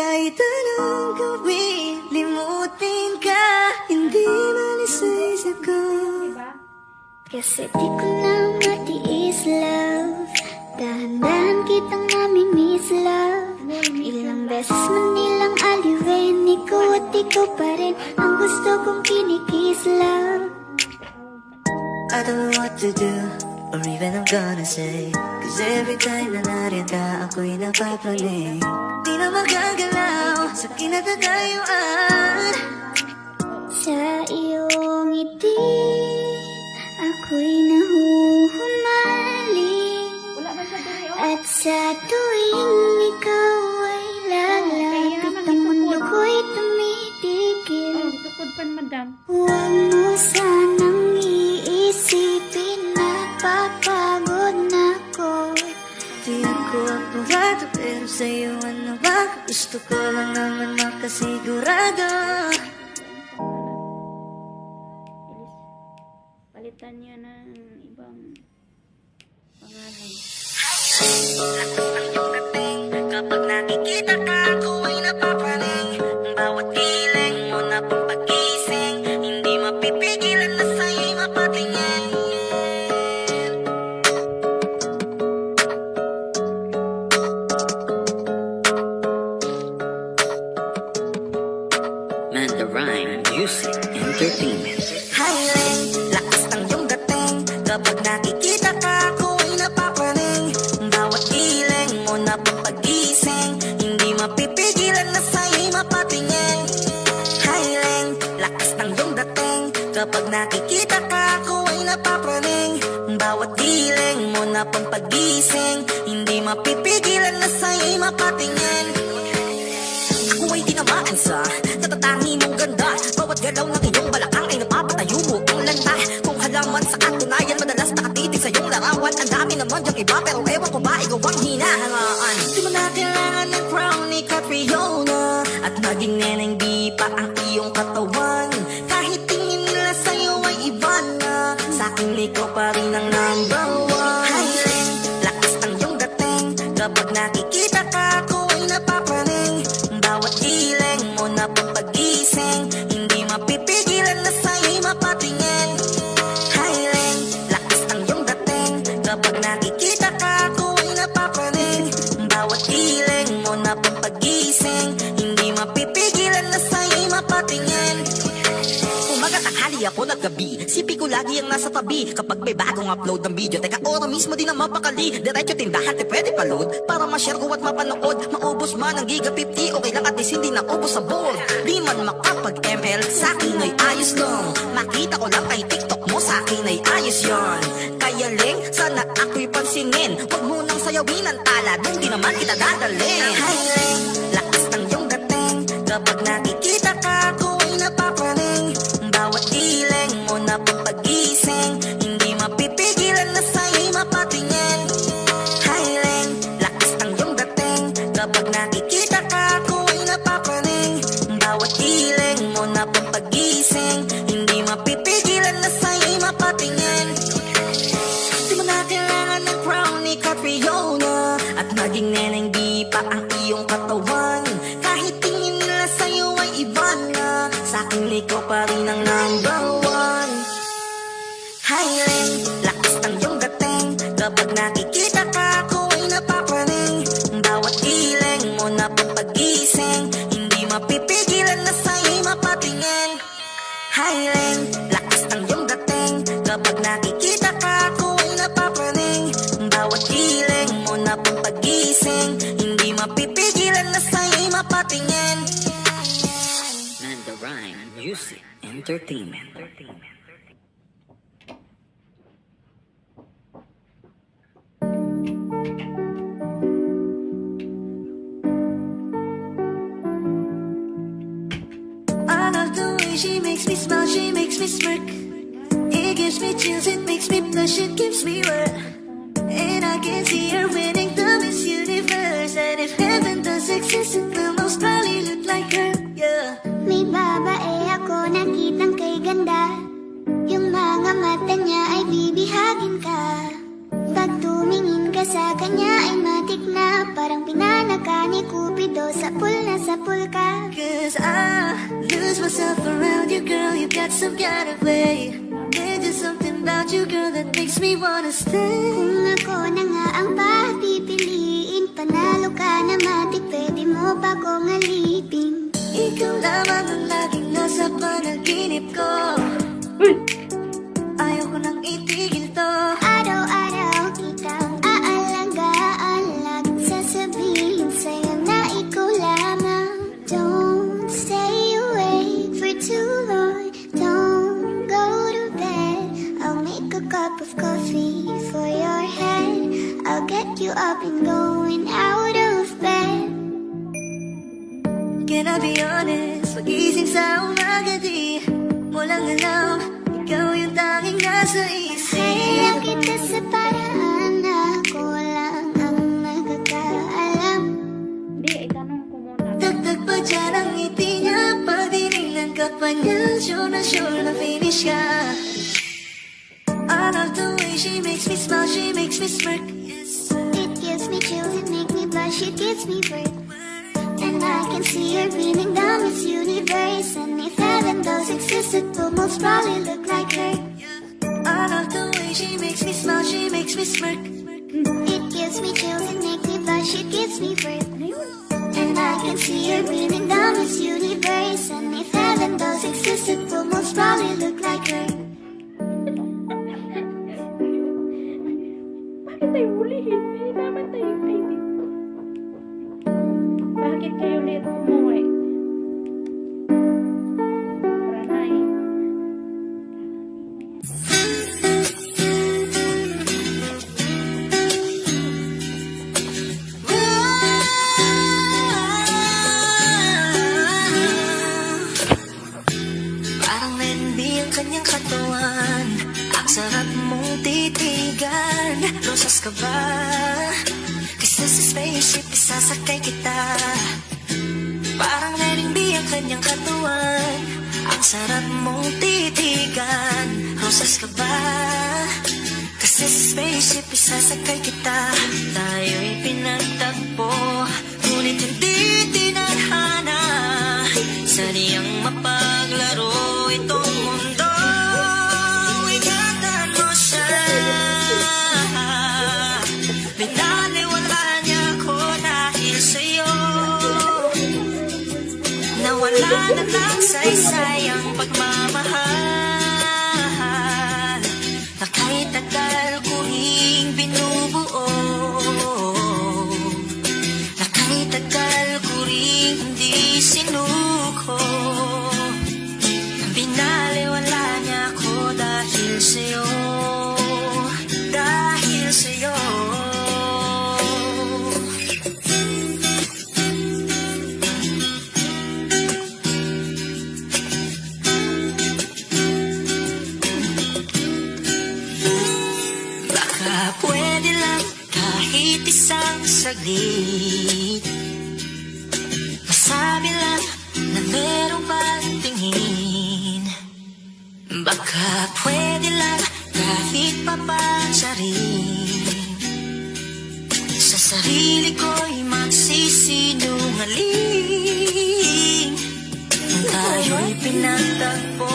Kahit anong gawin, limutin ka. Hindi malis sa isip ko Kasi di ko na matiis, love. Dahan-dahan kitang namimiss, love. Ilang beses man nilang aliwin Ikaw at ikaw pa rin Ang gusto kong kinikis, love. I don't know what to do Or even I'm gonna say Cause every time na nariyan ka Ako'y napapaling Di na magagalaw Sa kinatatayuan Sa iyong ngiti Ako'y nahuhumaling At sa tuwing Gusto ko lang naman makasigurado Palitan niya ng ibang pangalan. Kapag nakikita ka, ako ay napapaling Bawat kiling mo na pang pagising Hindi mapipigilan na sa'yo'y mapatingin. Highway, lakas ng iyong Kapag nakikita ka, ako ay napapaling Bawat kiling mo na pang pagising Hindi mapipigilan na sa'yo'y mapatingin. Ako ay tinamaan sa Natatangi mong ganda Bawat galaw ng iyong balakang larawan Ang dami naman yung iba Pero ewan ko ba ikaw ang hinahangaan? Di mo na kailangan ng crown ni Catriona At naging neneng di pa ang Tanghali ako ng gabi Sipi ko lagi ang nasa tabi. Kapag may bagong upload ng video Teka ora mismo din ang mapakali. Diretso tindahan di pwede pa-load Para ma-share ko at mapanood Maubos man ang giga 50 Okay lang at least hindi na ubos sa board. Di man makapag ML Sa akin ay ayos lang Makita ko lang kay TikTok mo Sa akin ay ayos yon. Kaya ling sana ako'y pansinin. Huwag mo nang sayawin ang tala Doon di naman kita dadalhin. Hi Ling, naging neneng di pa ang iyong katawan. Kahit tingin nila sa'yo ay iba na Sa akin ikaw pa rin ang number one. Highland, lakas ng iyong dating. Kapag nakikita ka ako Music Entertainment. I love the way she makes me smile, she makes me smirk. It gives me chills, it makes me blush, it gives me work. And I can see her winning mata niya ay bibihagin ka Pag tumingin ka sa kanya ay matik na Parang pinanaka ni Cupido Sa pool na sa pool ka Cause I lose myself around you, girl. You got some kind of way. There's just something about you, girl, that makes me wanna stay. Kung ako na nga ang papipiliin Panalo ka na matik Pwede mo pa kong alipin Ikaw lamang ang laging nasa panaginip ko. Nang itigil to. Araw-araw kitang aalaga-alag Sasabihin sa'yo na ikaw lamang. Don't stay awake for too long. Don't go to bed. I'll make a cup of coffee for your head. I'll get you up and going out of bed. Can I be honest? Pagising sa umaga di mo lang alam nasa isip Kaya kita sa paraan Ako lang ang nagkakaalam Hindi, itanong ko muna. Dagdag pa dyan ang ngiti niya Pagdinilan ka pa niya Sure na sure na finish ka I love the way she makes me smile She makes me smirk It gives me chills, it makes me blush, it gives me birth. And I can see her beaming down this universe. And if heaven does exist, it will most probably look like her. I love the way she makes me smile She makes me smirk It gives me chills, it makes me blush, it gives me birth. And I can see her beaming down universe. And if heaven does exist, it will most probably sarap mong titigan. Rosas ka ba? Kasi sa spaceship isasakay kita. Parang Lenby ang kanyang katawan Ang sarap mong titigan. Rosas ka ba? Kasi sa spaceship isasakay kita. Tayo'y pinagtagpo Ngunit hindi tinadhana. Saniyang mapaglaro Nawala na ng saysay ang pagmamahal Na kahit tagal ko ring binubuo. Na kahit tagal ko ring hindi sinuko. Binaliwala niya ako dahil sa'yo saglit Masabi lang na merong patingin Baka pwede lang kahit papansarin Sa sarili ko'y magsisinungaling. Tayo'y pinagtagpo